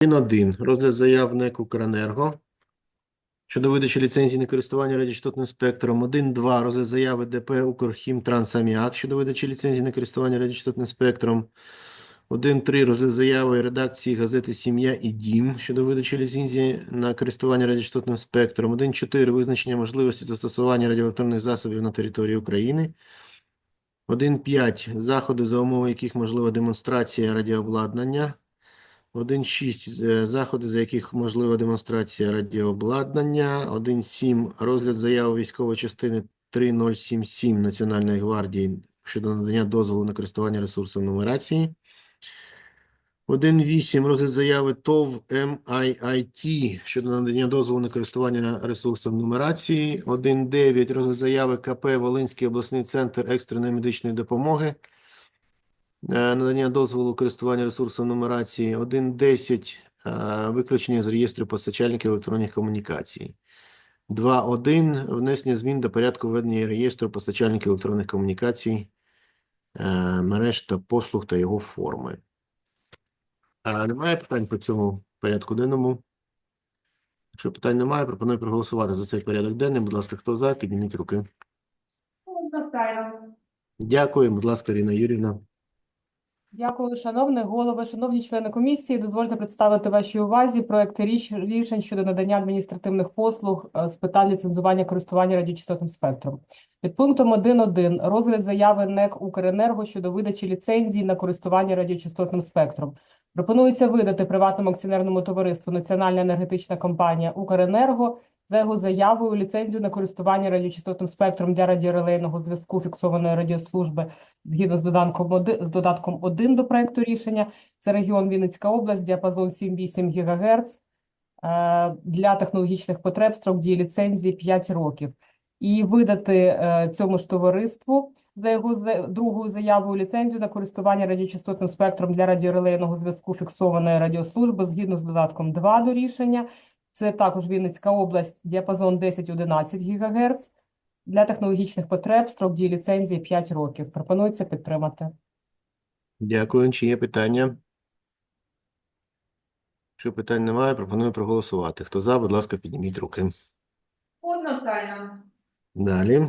1.1. Розгляд заяв НЕК «Укренерго» щодо видачі ліцензії на користування радіочастотним спектром. 1.2. Розгляд заяви ДП «Укрхімтрансаміак» щодо видачі ліцензії на користування радіочастотним спектром. 1.3. Розгляд заяви редакції газети «Сім'я і дім» щодо видачі ліцензії на користування радіочастотним спектром. 1.4. Визначення можливості застосування радіоелектронних засобів на території України. 1.5. Заходи, за умови яких можлива демонстрація радіообладнання. 1.6. З- Заходи, за яких можлива демонстрація радіообладнання. 1.7. Розгляд заяви військової частини 3077 Національної гвардії щодо надання дозволу на користування ресурсом нумерації. 1.8. Розгляд заяви ТОВ MIIT щодо надання дозволу на користування ресурсом нумерації. 1.9. Розгляд заяви КП Волинський обласний центр екстреної медичної допомоги. Е, Надання дозволу користування ресурсом нумерації 1.10. е, Виключення з реєстру постачальників електронних комунікацій. 2.1. Внесення змін до порядку ведення реєстру постачальників електронних комунікацій, е, мереж та послуг та його форми. А немає питань по цьому порядку денному? Якщо питань немає, пропоную проголосувати за цей порядок денний. Будь ласка, хто за, підніміть руки. Дякую, будь ласка, Ірина Юрівна. Дякую, шановний голови, шановні члени комісії. Дозвольте представити вашій увазі проекти річ рішень щодо надання адміністративних послуг е, з питань ліцензування користування радіочастотним спектром. Під пунктом 1.1 розгляд заяви НЕК «Укренерго» щодо видачі ліцензії на користування радіочастотним спектром. Пропонується видати приватному акціонерному товариству Національна енергетична компанія «Укренерго» за його заявою ліцензію на користування радіочастотним спектром для радіорелейного зв'язку фіксованої радіослужби згідно з додатком 1, з додатком 1 до проекту рішення. Це регіон Вінницька область, діапазон 7-8 ГГц. Е, Для технологічних потреб строк дії ліцензії 5 років. І видати е, цьому ж товариству за його за- другою заявою ліцензію на користування радіочастотним спектром для радіорелейного зв'язку фіксованої радіослужби згідно з додатком 2 до рішення. Це також Вінницька область, діапазон 10-11 ГГц. Для технологічних потреб строк дії ліцензії 5 років. Пропонується підтримати. Дякую. Чи є питання? Якщо питань немає, пропоную проголосувати. Хто за, будь ласка, підніміть руки. Одностайно. Далі.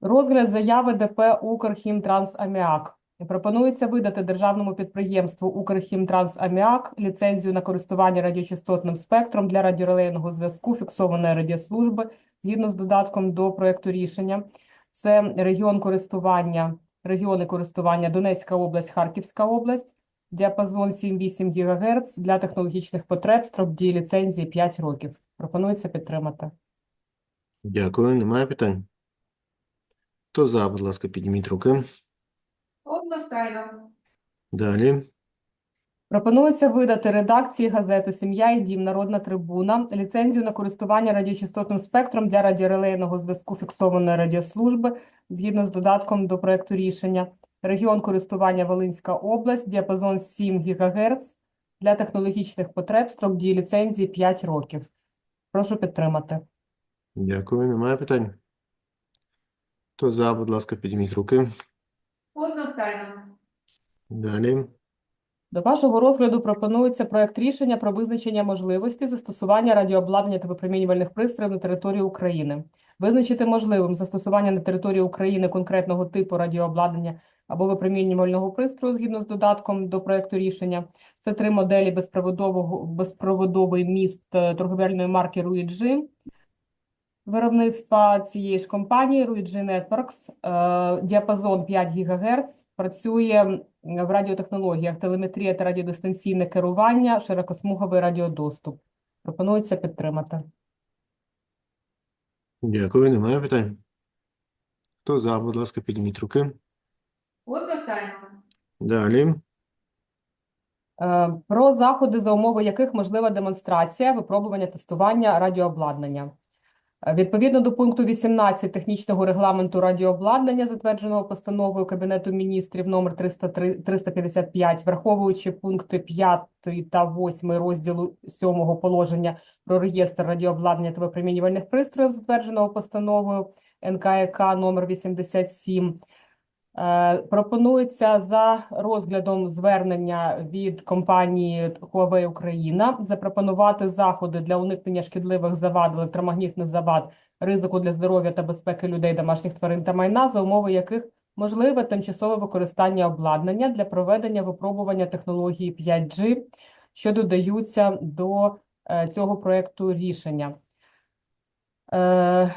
Розгляд заяви ДП «Укрхімтрансаміак». Пропонується видати державному підприємству «Укрхімтрансаміак» ліцензію на користування радіочастотним спектром для радіорелейного зв'язку фіксованої радіослужби згідно з додатком до проекту рішення. Це регіон користування, регіони користування Донецька область, Харківська область, діапазон 7-8 ГГц для технологічних потреб, строк дії ліцензії 5 років. Пропонується підтримати. Дякую. Немає питань? Хто за, будь ласка, підніміть руки. Одностайно. Далі. Пропонується видати редакції газети «Сім'я і дім. Народна трибуна» ліцензію на користування радіочастотним спектром для радіорелейного зв'язку фіксованої радіослужби згідно з додатком до проекту рішення. Регіон користування Волинська область, діапазон 7 ГГц для технологічних потреб, строк дії ліцензії 5 років. Прошу підтримати. Дякую. Немає питань? Хто за, будь ласка, підніміть руки. Одностайно. Далі. До вашого розгляду пропонується проект рішення про визначення можливості застосування радіообладнання та випромінювальних пристроїв на території України. Визначити можливим застосування на території України конкретного типу радіообладнання або випромінювального пристрою згідно з додатком до проекту рішення. Це три моделі безпроводового безпроводовий міст е, торговельної марки Ruigi. Виробництва цієї ж компанії Ruigi Networks, е, діапазон 5 ГГц, працює в радіотехнологіях, телеметрія та радіодистанційне керування, широкосмуговий радіодоступ. Пропонується підтримати. Дякую. Немає питань? Хто за, будь ласка, підніміть руки. Одностайно. Далі. Е, Про заходи, за умови яких можлива демонстрація, випробування, тестування радіообладнання. Відповідно до пункту 18 технічного регламенту радіообладнання, затвердженого постановою Кабінету міністрів номер 303 355, враховуючи пункти 5 та 8 розділу 7 положення про реєстр радіообладнання та випромінювальних пристроїв, затвердженого постановою НКК номер 87, Е, Пропонується за розглядом звернення від компанії Huawei Україна запропонувати заходи для уникнення шкідливих завад, електромагнітних завад, ризику для здоров'я та безпеки людей, домашніх тварин та майна, за умови яких можливе тимчасове використання обладнання для проведення випробування технології 5G, що додаються до е, цього проекту рішення. Е,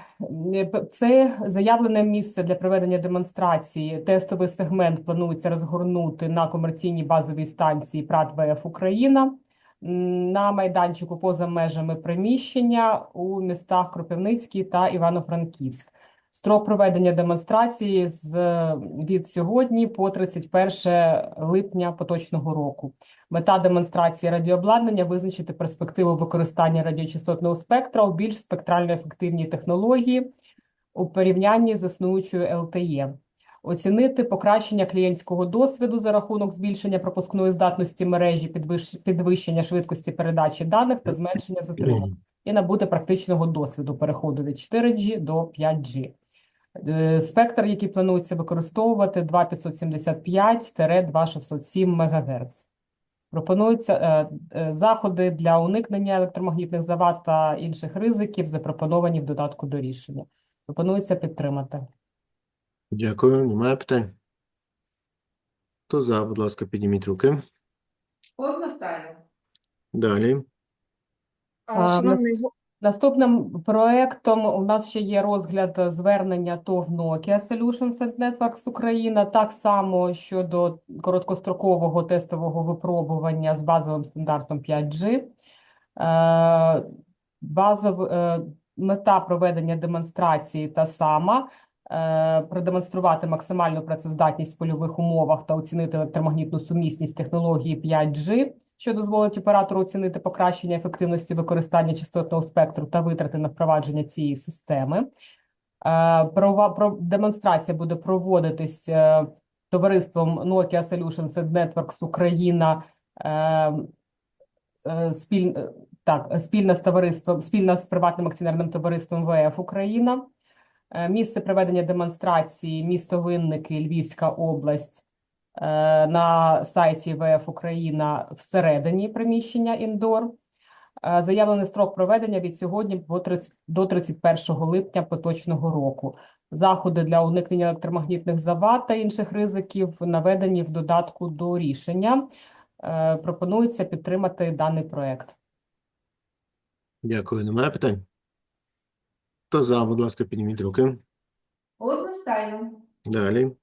п- Це заявлене місце для проведення демонстрації. Тестовий сегмент планується розгорнути на комерційній базовій станції ПРАТ ВФ Україна на майданчику поза межами приміщення у містах Кропивницький та Івано-Франківськ. Строк проведення демонстрації з від сьогодні по 31 липня поточного року. Мета демонстрації радіообладнання визначити перспективу використання радіочастотного спектра у більш спектрально ефективній технології у порівнянні з існуючою LTE. Оцінити покращення клієнтського досвіду за рахунок збільшення пропускної здатності мережі, підвищення швидкості передачі даних та зменшення затримок і набути практичного досвіду переходу від 4G до 5G. Е, Спектр, який планується використовувати 2575-2607 МГц. Пропонуються заходи для уникнення електромагнітних завад та інших ризиків, запропоновані в додатку до рішення. Пропонується підтримати. Дякую. Немає питань? Хто за, будь ласка, підніміть руки. Одностайно. Далі. Шановний Наступним проектом у нас ще є розгляд звернення ТОВ Nokia Solutions and Networks Україна, так само щодо короткострокового тестового випробування з базовим стандартом 5G. Е, Базов, е, мета проведення демонстрації та сама е, продемонструвати максимальну працездатність в польових умовах та оцінити електромагнітну сумісність технології 5G, що дозволить оператору оцінити покращення ефективності використання частотного спектру та витрати на впровадження цієї системи. Е, Демонстрація буде проводитись е, товариством Nokia Solutions and Networks Україна е, спіль, так, спільно з товариством, спільно з приватним акціонерним товариством ВФ Україна. Місце проведення демонстрації місто Винники, Львівська область на сайті ВФ Україна всередині приміщення індор. Е, Заявлений строк проведення від сьогодні по 30 до 31 липня поточного року. Заходи для уникнення електромагнітних завад та інших ризиків наведені в додатку до рішення. Е, Пропонується підтримати даний проект. Дякую. Немає питань? Хто за, будь ласка, підніміть руки. Одностайно. Далі.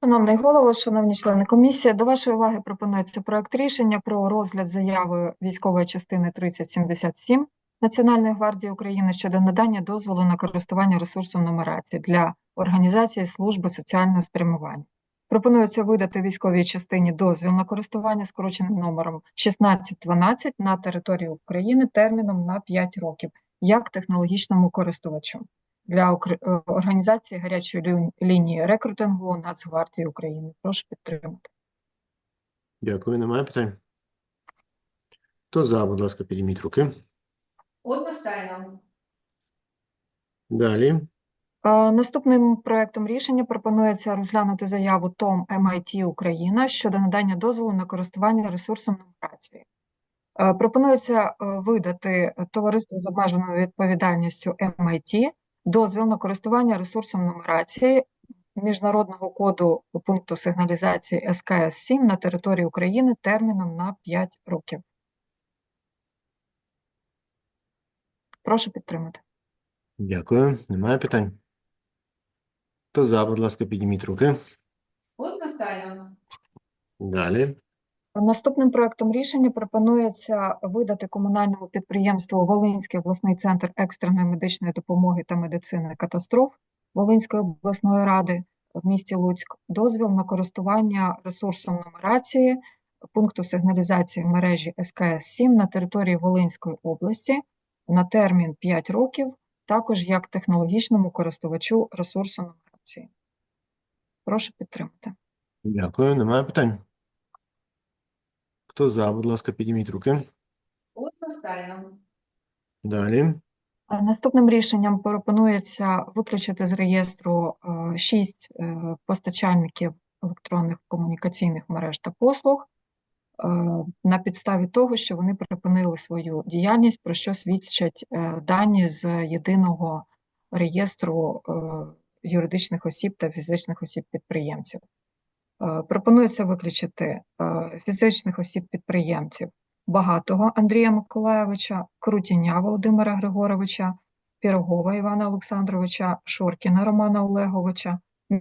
Шановний голово, шановні члени комісії, до вашої уваги пропонується проект рішення про розгляд заяви військової частини 3077 Національної гвардії України щодо надання дозволу на користування ресурсом нумерації для організації служби соціального спрямування. Пропонується видати військовій частині дозвіл на користування скороченим номером 1612 на території України терміном на 5 років як технологічному користувачу для е, організації гарячої лінії рекрутингу Нацгвардії України. Прошу підтримати. Дякую. Немає питань? Хто за, будь ласка, підніміть руки. Одностайно. Далі. Е, Наступним проектом рішення пропонується розглянути заяву ТОМ MIT Україна щодо надання дозволу на користування ресурсом нумерації. Е, Пропонується видати товариству з обмеженою відповідальністю MIT дозвіл на користування ресурсом нумерації міжнародного коду пункту сигналізації СКС-7 на території України терміном на 5 років. Прошу підтримати. Дякую. Немає питань? Хто за, будь ласка, підніміть руки. Одностайно. Далі. Наступним проектом рішення пропонується видати комунальному підприємству Волинський обласний центр екстреної медичної допомоги та медицини катастроф Волинської обласної ради в місті Луцьк дозвіл на користування ресурсом нумерації пункту сигналізації мережі СКС-7 на території Волинської області на термін 5 років, також як технологічному користувачу ресурсу нумерації. Прошу підтримати. Дякую. Немає питань? Хто за, будь ласка, підніміть руки. Одностайно. Далі. Наступним рішенням пропонується виключити з реєстру е, шість е, постачальників електронних комунікаційних мереж та послуг е, на підставі того, що вони припинили свою діяльність, про що свідчать дані з єдиного реєстру юридичних осіб та фізичних осіб-підприємців. Е, Пропонується виключити е, фізичних осіб-підприємців Багатого Андрія Миколайовича, Крутіня Володимира Григоровича, Пірогова Івана Олександровича, Шоркіна Романа Олеговича,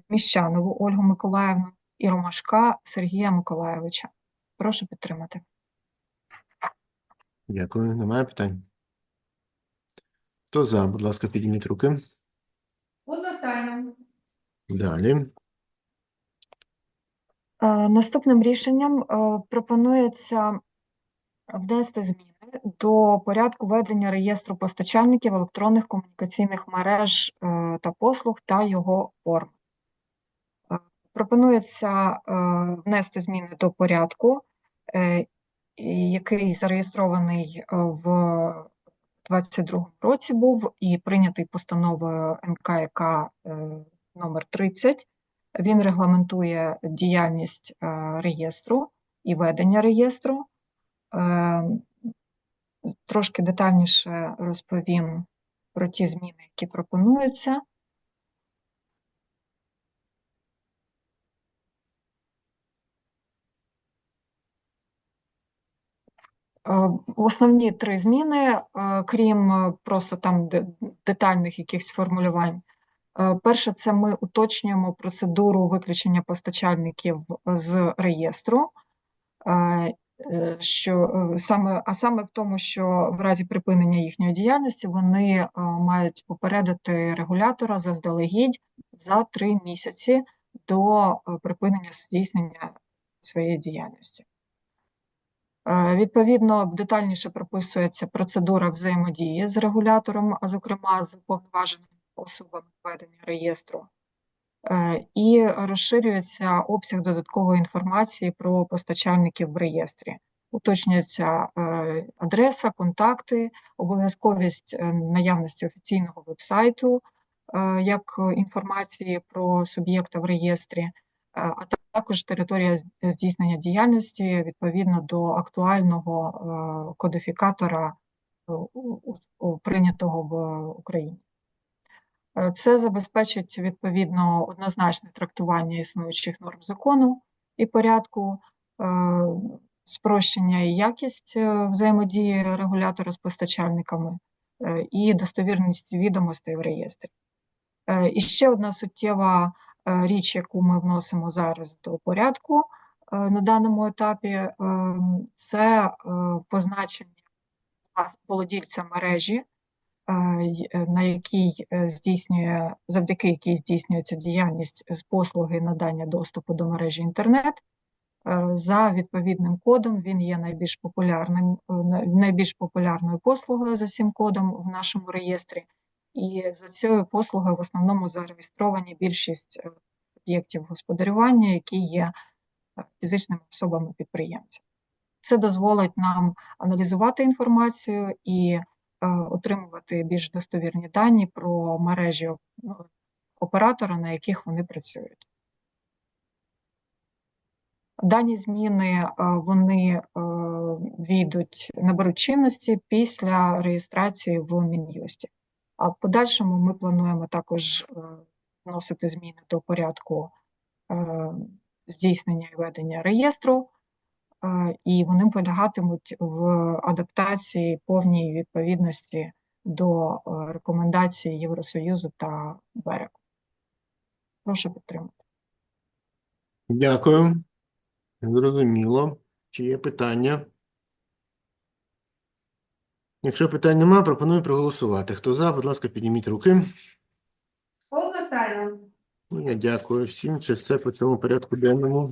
Міщанову Ольгу Миколаївну і Ромашка Сергія Миколайовича. Прошу підтримати. Дякую. Немає питань? Хто за, будь ласка, підніміть руки. Одностайно. Далі. Е, Наступним рішенням е, пропонується внести зміни до порядку ведення реєстру постачальників електронних комунікаційних мереж е, та послуг та його форм. Пропонується внести зміни до порядку, який зареєстрований в 2022 році був і прийнятий постановою НКК номер 30. Він регламентує діяльність е, реєстру і ведення реєстру. Е, Трошки детальніше розповім про ті зміни, які пропонуються. Е, Основні три зміни, крім просто там детальних якихось формулювань. Е, Перше, це ми уточнюємо процедуру виключення постачальників з реєстру. Е, е, Що саме, а саме в тому, що в разі припинення їхньої діяльності вони мають попередити регулятора заздалегідь за три місяці до припинення здійснення своєї діяльності. Відповідно, детальніше прописується процедура взаємодії з регулятором, а зокрема з уповноваженими особами ведення реєстру. Е, І розширюється обсяг додаткової інформації про постачальників в реєстрі. Уточнюється е, адреса, контакти, обов'язковість е, наявності офіційного вебсайту як інформації про суб'єкта в реєстрі, а також територія здійснення діяльності відповідно до актуального кодифікатора прийнятого в Україні. Е, Це забезпечить відповідно однозначне трактування існуючих норм закону і порядку, е, спрощення і якість е, взаємодії регулятора з постачальниками і достовірність відомостей в реєстрі. І ще одна суттєва річ, яку ми вносимо зараз до порядку на даному етапі, е, це позначення володільця мережі, на якій е, здійснює, завдяки якій здійснюється діяльність з послуги надання доступу до мережі інтернет. Е, За відповідним кодом він є найбільш популярним, е, найбільш популярною послугою за цим кодом в нашому реєстрі. І за цією послугою в основному зареєстровані більшість е, об'єктів господарювання, які є е, фізичними особами-підприємцями. Це дозволить нам аналізувати інформацію і е, отримувати більш достовірні дані про мережі ну, оператора, на яких вони працюють. Дані зміни е, вони е, війдуть, наберуть чинності після реєстрації в Мін'юсті. А в подальшому ми плануємо також е, вносити зміни до порядку е, здійснення і ведення реєстру, е, і вони полягатимуть в адаптації повній відповідності до е, рекомендацій Євросоюзу та БЕРЕК. Прошу підтримати. Дякую. Зрозуміло. Чи є питання? Якщо питань немає, пропоную проголосувати. Хто за, будь ласка, підніміть руки. Одностайно. Ну, Я дякую всім. Це все по цьому порядку денному.